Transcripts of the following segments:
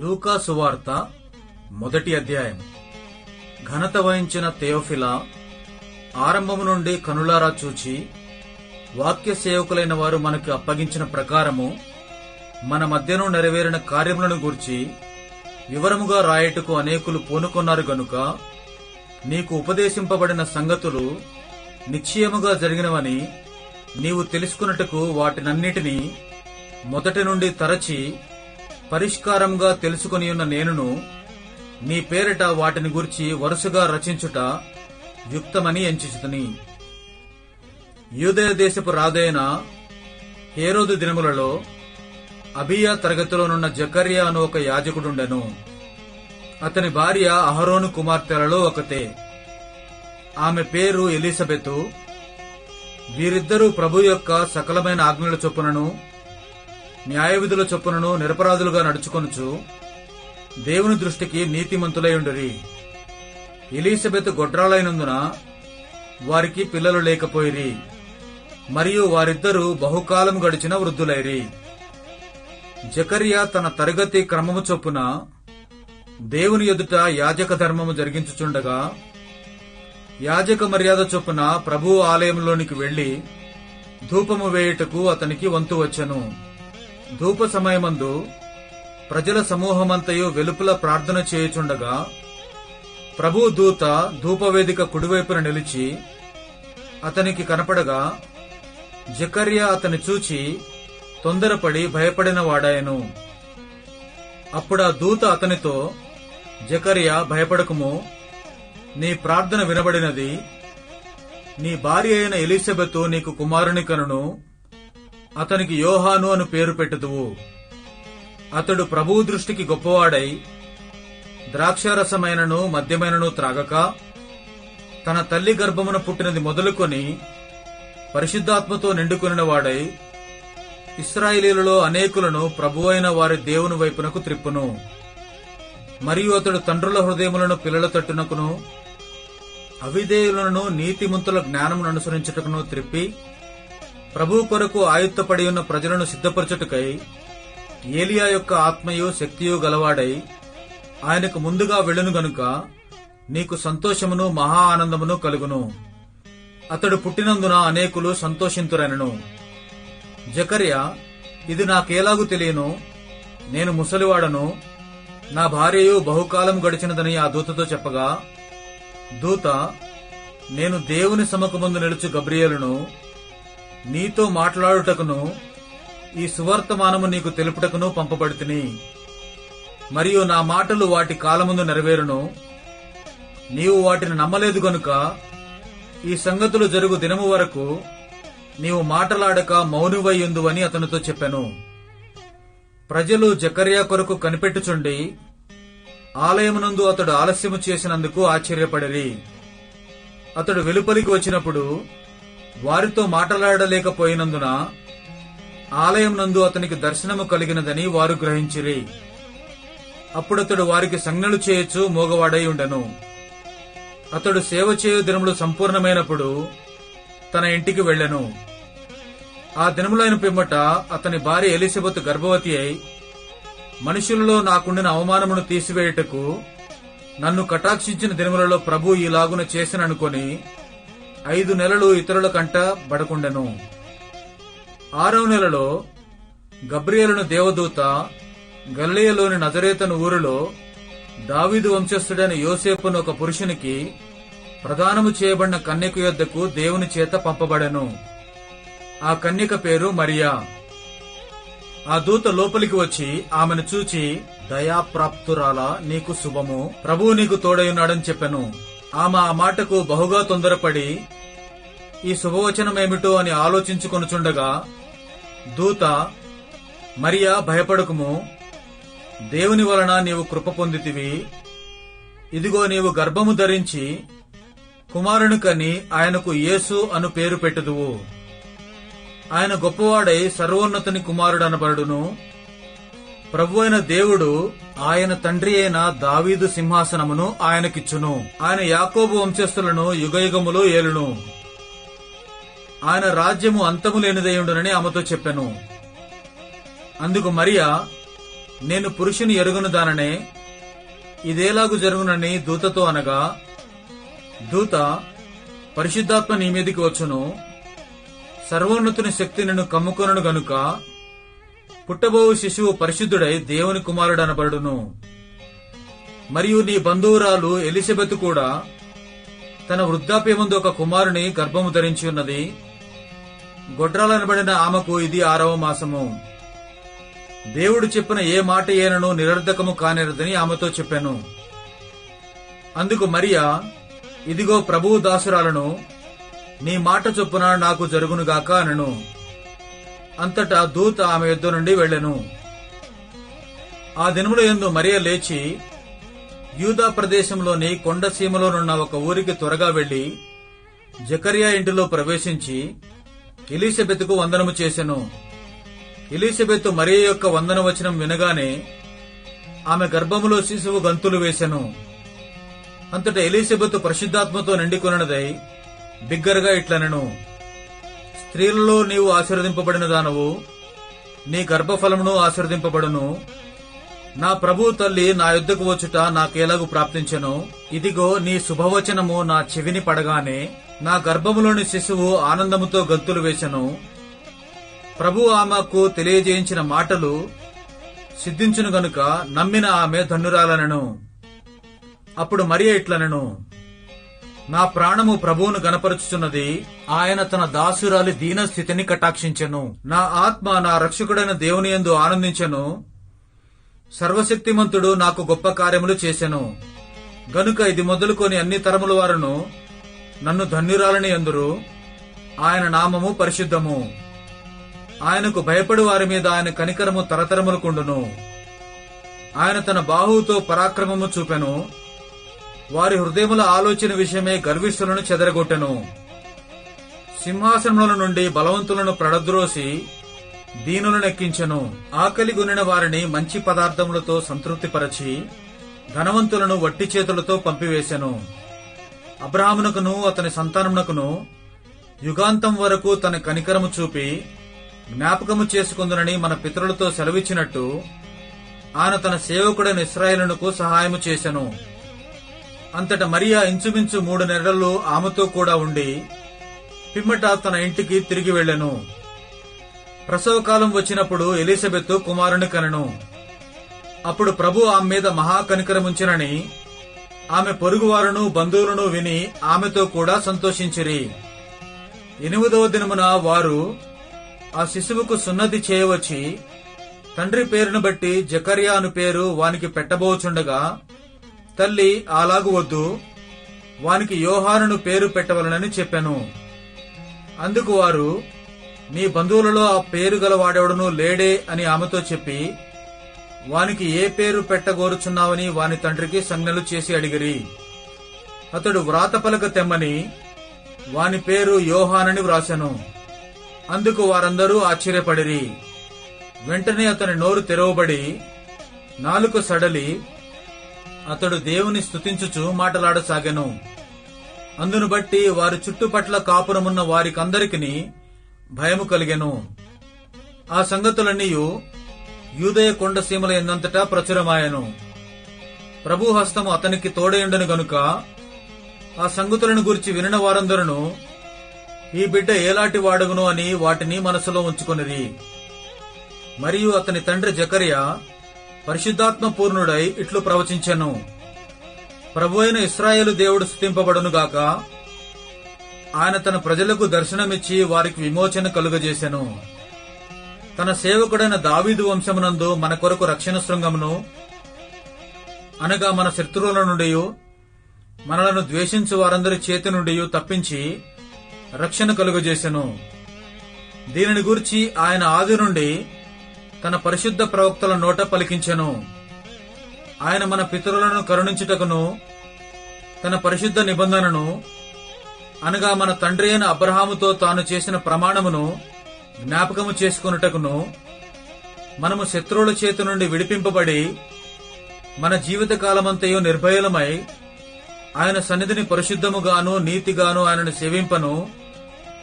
లూకా సువార్త మొదటి అధ్యాయం. ఘనత వహించిన తెయోఫిలా ఆరంభము నుండి కనులారా చూచి వాక్య సేవకులైన వారు మనకు అప్పగించిన ప్రకారము మన మధ్యను నెరవేరిన కార్యములను గూర్చి వివరముగా రాయటకు అనేకులు పూనుకొన్నారు గనుక నీకు ఉపదేశింపబడిన సంగతులు నిశ్చయముగా జరిగినవని నీవు తెలుసుకున్నట్టుకు వాటినన్నిటినీ మొదటి నుండి తరచి పరిష్కారంగా తెలుసుకునియున్న నేనును నీ పేరిట వాటిని గురించి వరుసగా రచించుట యుక్తమని ఎంచుచుతని. యూదయ దేశపు రాదైన హేరోదు దినములలో అబియా తరగతిలోనున్న జకర్యా అను ఒక యాజకుడుండెను. అతని భార్య అహరోను కుమార్తెలలో ఒకతే. ఆమె పేరు ఎలిజబెతు. వీరిద్దరూ ప్రభు యొక్క సకలమైన ఆజ్ఞల చొప్పునను న్యాయవిధుల చొప్పునను నిరపరాధులుగా నడుచుకొనుచు దేవుని దృష్టికి నీతిమంతులైయుండరి. ఎలిజబెత్ గొడ్రాలైనందున వారికి పిల్లలు లేకపోయిరి మరియు వారిద్దరూ బహుకాలం గడిచిన వృద్ధులైరి. జకరియా తన తరగతి క్రమము చొప్పున దేవుని ఎదుట యాజక ధర్మము జరిగించుచుండగా యాజక మర్యాద చొప్పున ప్రభు ఆలయంలోనికి వెళ్ళి ధూపము వేయుటకు అతనికి వంతు వచ్చెను. ధూప సమయమందు ప్రజల సమూహమంతయు వెలుపల ప్రార్థన చేయుచుండగా ప్రభు దూత ధూపవేదిక కుడివైపున నిలిచి అతనికి కనపడగా జకర్య అతని చూచి తొందరపడి భయపడిన వాడాయను అప్పుడా దూత అతనితో జకర్య భయపడకుము నీ ప్రార్థన వినబడినది నీ భార్య అయిన ఎలిజబెత్ నీకు కుమారుని కనును అతనికి యోహాను అను పేరు పెట్టుదువు. అతడు ప్రభువు దృష్టికి గొప్పవాడై ద్రాక్షారసమైనను మద్యమైనను త్రాగక తన తల్లి గర్భమున పుట్టినది మొదలుకొని పరిశుద్ధాత్మతో నిండుకొనిన వాడై ఇస్రాయేలీలలో అనేకులను ప్రభువైన వారి దేవుని వైపునకు త్రిప్పును. మరియు అతడు తండ్రుల హృదయములను పిల్లల తట్టునకును అవిధేయులను నీతిమంతుల జ్ఞానమును అనుసరించుటకును త్రిప్పి ప్రభు కొరకు ఆయుత్తపడి ఉన్న ప్రజలను సిద్ధపరచుటకై ఏలియా యొక్క ఆత్మయు శక్తియు గలవాడై ఆయనకు ముందుగా వెళ్ళును గనుక నీకు సంతోషమును మహా ఆనందమును కలుగును. అతడు పుట్టినందున అనేకులు సంతోషింతురనను. జకర్య ఇది నాకేలాగు తెలియను? నేను ముసలివాడను. నా భార్యయు బహుకాలం గడిచినదని ఆ దూతతో చెప్పగా దూత నేను దేవుని సమకముందు నిలుచు గబ్రియేలును నీతో మాట్లాడుటకును ఈ సువర్తమానము నీకు తెలుపుటకును పంపబడితిని. మరియు నా మాటలు వాటి కాలముందు నెరవేరును. నీవు వాటిని నమ్మలేదు గనుక ఈ సంగతులు జరుగు దినము వరకు నీవు మాటలాడక మౌనువయ్యుందు అని అతనితో చెప్పాను. ప్రజలు జకర్యా కొరకు కనిపెట్టుచుండి ఆలయమునందు అతడు ఆలస్యము చేసినందుకు ఆశ్చర్యపడిరి. అతడు వెలుపలికి వచ్చినప్పుడు వారితో మాట్లాడలేకపోయినందున ఆలయం నందు అతనికి దర్శనము కలిగినదని వారు గ్రహించిరి. అప్పుడతడు వారికి సంజ్ఞలు చేయొచ్చు మోగవాడై ఉండెను. అతడు సేవ చేయు దినములు సంపూర్ణమైనప్పుడు తన ఇంటికి వెళ్ళెను. ఆ దినములైన పిమ్మట అతని భార్య ఎలిజబెత్ గర్భవతి అయి మనుషులలో నాకుండిన అవమానమును తీసివేయుటకు నన్ను కటాక్షించిన దినములలో ప్రభు ఇలాగున చేసిననుకొని ఐదు నెలలు ఇతరుల కంట బడకుండెను ఆరవ నెలలో గబ్రియలను దేవదూత గల్లియలోని నజరేతను ఊరిలో దావీదు వంశస్థుడైన యోసేపును ఒక పురుషునికి ప్రదానము చేయబడిన కన్యక యొద్దకు దేవుని చేత పంపబడెను. ఆ కన్యక పేరు మరియా. ఆ దూత లోపలికి వచ్చి ఆమెను చూచి దయాప్రాప్తురాలా నీకు శుభము. ప్రభువు నీకు తోడయున్నాడని చెప్పెను. ఆమె ఆ మాటకు బహుగా తొందరపడి ఈ శుభవచనమేమిటో అని ఆలోచించుకొనుచుండగా దూత మరియా భయపడకుము. దేవుని వలన నీవు కృప పొందితివి. ఇదిగో నీవు గర్భము ధరించి కుమారుని కని ఆయనకు యేసు అను పేరు పెట్టుదువు. ఆయన గొప్పవాడై సర్వోన్నతుని కుమారుడనబడును. ప్రభు అయిన దేవుడు ఆయన తండ్రి అయిన దావీదు సింహాసనమును ఆయనకిచ్చును. ఆయన యాకోబు వంశస్థులను యుగయుగములో ఏలును. ఆయన రాజ్యము అంతము లేనిదయుండునని ఆమెతో చెప్పాను. అందుకు మరియా నేను పురుషుని ఎరుగును దాననే ఇదేలాగు జరుగునని దూతతో అనగా దూత పరిశుద్ధాత్మ నీ మీదికి వచ్చును. సర్వోన్నతుని శక్తి నిన్ను కమ్ముకొనను గనుక పుట్టబోవు శిశువు పరిశుద్ధుడై దేవుని కుమారుడు అనబడును. మరియు నీ బంధువురాలు ఎలిజబెత్ కూడా తన వృద్ధాప్యముందు ఒక కుమారుని గర్భము ధరించి ఉన్నది. గొడ్రాలనబడిన ఆమెకు ఇది ఆరవ మాసము. దేవుడు చెప్పిన ఏ మాట ఏనను నిరర్ధకము కానిరదని ఆమెతో చెప్పాను. అందుకు మరియా ఇదిగో ప్రభువు దాసురాలను నీ మాట చొప్పున నాకు జరుగునుగాక అనను. అంతటా దూత ఆమె యుద్ధ నుండి వెళ్ళెను. ఆ దినముల ఎందు మరియ లేచి యూదా ప్రదేశంలోని కొండ సీమలోనున్న ఒక ఊరికి త్వరగా వెళ్ళి జకరియా ఇంటిలో ప్రవేశించి ఎలీసబెత్కు వందనము చేసెను. ఎలీసబెత్ మరియ యొక్క వందన వచనం వినగానే ఆమె గర్భములో శిశువు గంతులు వేసెను. అంతటా ఎలీసబెత్ పరిశుద్ధాత్మతో నిండుకొనదై బిగ్గరగా ఇట్లనెను. స్త్రీలలో నీవు ఆశీర్వదింపబడిన దానవు నీ గర్భఫలమును ఆశీర్వదింపబడును. నా ప్రభు తల్లి నా యుద్ధకు వచ్చుట నాకేలాగు ప్రాప్తించెను. ఇదిగో నీ శుభవచనము నా చెవిని పడగానే నా గర్భములోని శిశువు ఆనందముతో గంతులు వేశను ప్రభు ఆమెకు తెలియజేయించిన మాటలు సిద్ధించును గనుక నమ్మిన ఆమె ధన్యురాలనను అప్పుడు మరియ ఇట్లనను. నా ప్రాణము ప్రభువును గనపరుచుచున్నది ఆయన తన దాసురాలి దీన స్థితిని కటాక్షించెను. నా ఆత్మ నా రక్షకుడైన దేవుని యందు ఆనందించెను. సర్వశక్తిమంతుడు నాకు గొప్ప కార్యములు చేశాను గనుక ఇది మొదలుకొని అన్ని తరముల వారును నన్ను ధన్యురాలని ఎందురు ఆయన నామము పరిశుద్ధము. ఆయనకు భయపడి వారి మీద ఆయన కనికరము తరతరములకుండును ఆయన తన బాహువుతో పరాక్రమము చూపెను. వారి హృదయముల ఆలోచన విషయమే గర్విష్ఠులను చెదరగొట్టెను. సింహాసనముల నుండి బలవంతులను ప్రడద్రోసి దీనులను ఎక్కించెను ఆకలి గునిన వారిని మంచి పదార్థములతో సంతృప్తిపరచి ధనవంతులను వట్టి చేతులతో పంపివేశెను అబ్రాహ్మునకును అతని సంతానమునకును యుగాంతం వరకు తన కనికరము చూపి జ్ఞాపకము చేసుకుందునని మన పితరులతో సెలవిచ్చినట్టు ఆయన తన సేవకుడైన ఇస్రాయేలునకు సహాయము చేసెను. అంతట మరియా ఇంచుమించు మూడు నెలలు ఆమెతో కూడా ఉండి పిమ్మట తన ఇంటికి తిరిగి వెళ్ళెను. ప్రసవకాలం వచ్చినప్పుడు ఎలిజబెత్ కుమారుని కనెను. అప్పుడు ప్రభు ఆమె మీద మహాకనికరముంచినని ఆమె పొరుగువారును బంధువులను విని ఆమెతో కూడా సంతోషించిరి. ఎనిమిదవ దినమున వారు ఆ శిశువుకు సున్నతి చేయవచ్చి తండ్రి పేరును బట్టి జకర్యా అను పేరు వానికి పెట్టబోచుండగా తల్లి అలాగు వద్దు వానికి యోహానును పేరు పెట్టవలనని చెప్పాను. అందుకు వారు నీ బంధువులలో ఆ పేరు గల వాడెవడనూ లేడే అని ఆమెతో చెప్పి వానికి ఏ పేరు పెట్టగోరుచున్నావని వాని తండ్రికి సంజ్ఞలు చేసి అడిగిరి. అతడు వ్రాతపలక తెమ్మని వాని పేరు యోహానని వ్రాసెను. అందుకు వారందరూ ఆశ్చర్యపడిరి. వెంటనే అతని నోరు తెరవబడి నాలుక సడలి అతడు దేవుని స్తుతించుచు మాటలాడసాగెను. అందును బట్టి వారి చుట్టుపట్ల కాపురమున్న వారికందరికిని భయము కలిగెను. ఆ సంగతులన్నీయు యూదయ కొండ సీమల ఎందంతటా ప్రచురమాయను. ప్రభు హస్తము అతనికి తోడయుండను గనుక ఆ సంగతులను గురించి వినిన వారందరూ ఈ బిడ్డ ఏలాంటి వాడగును అని వాటిని మనసులో ఉంచుకొనిరి. మరియు అతని తండ్రి జకర్యా పరిశుద్ధాత్మ పూర్ణుడై ఇట్లు ప్రవచించెను. ప్రభు అయిన ఇస్రాయేలు దేవుడు స్థుతింపబడునుగాక ఆయన తన ప్రజలకు దర్శనమిచ్చి వారికి విమోచన కలుగజేసెను. తన సేవకుడైన దావీదు వంశమునందు మన కొరకు రక్షణ శృంగమును అనగా మన శత్రువుల నుండి మనలను ద్వేషించు వారందరి చేతి నుండి తప్పించి రక్షణ కలుగజేసెను. దీనిని గురించి ఆయన ఆది నుండి తన పరిశుద్ధ ప్రవక్తల నోట పలికించెను. ఆయన మన పితరులను కరుణించుటకును తన పరిశుద్ధ నిబంధనను అనగా మన తండ్రి అయిన అబ్రహాముతో తాను చేసిన ప్రమాణమును జ్ఞాపకము చేసుకొనుటకును మనము శత్రువుల చేతి నుండి విడిపింపబడి మన జీవితకాలమంతయు నిర్భయలమై ఆయన సన్నిధిని పరిశుద్ధముగాను నీతిగాను ఆయనను సేవింపను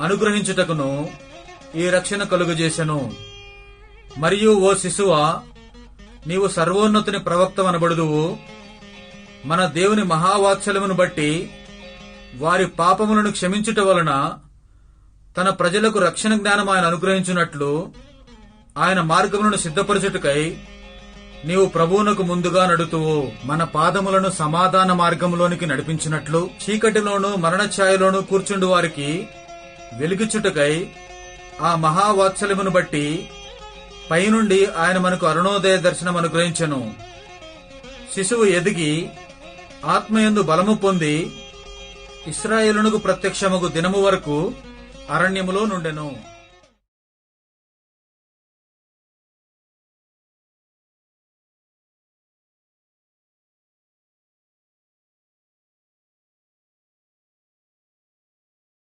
అనుగ్రహించుటకును ఈ రక్షణ కలుగజేసెను. మరియు ఓ శిశువా నీవు సర్వోన్నతుని ప్రవక్తవనబడుదువు మన దేవుని మహావాత్సల్యమును బట్టి వారి పాపములను క్షమించుట వలన తన ప్రజలకు రక్షణ జ్ఞానం ఆయన అనుగ్రహించినట్లు ఆయన మార్గములను సిద్ధపరచుటకై నీవు ప్రభువునకు ముందుగా నడుతువు. మన పాదములను సమాధాన మార్గంలోనికి నడిపించినట్లు చీకటిలోను మరణ ఛాయలోను కూర్చుండు వారికి వెలుగుచుటకై ఆ మహావాత్సల్యమును బట్టి పైనుండి ఆయన మనకు అరుణోదయ దర్శనం అనుగ్రహించను. శిశువు ఎదిగి ఆత్మయందు బలము పొంది ఇస్రాయేలునకు ప్రత్యక్షముకు దినము వరకు అరణ్యములో నుండెను.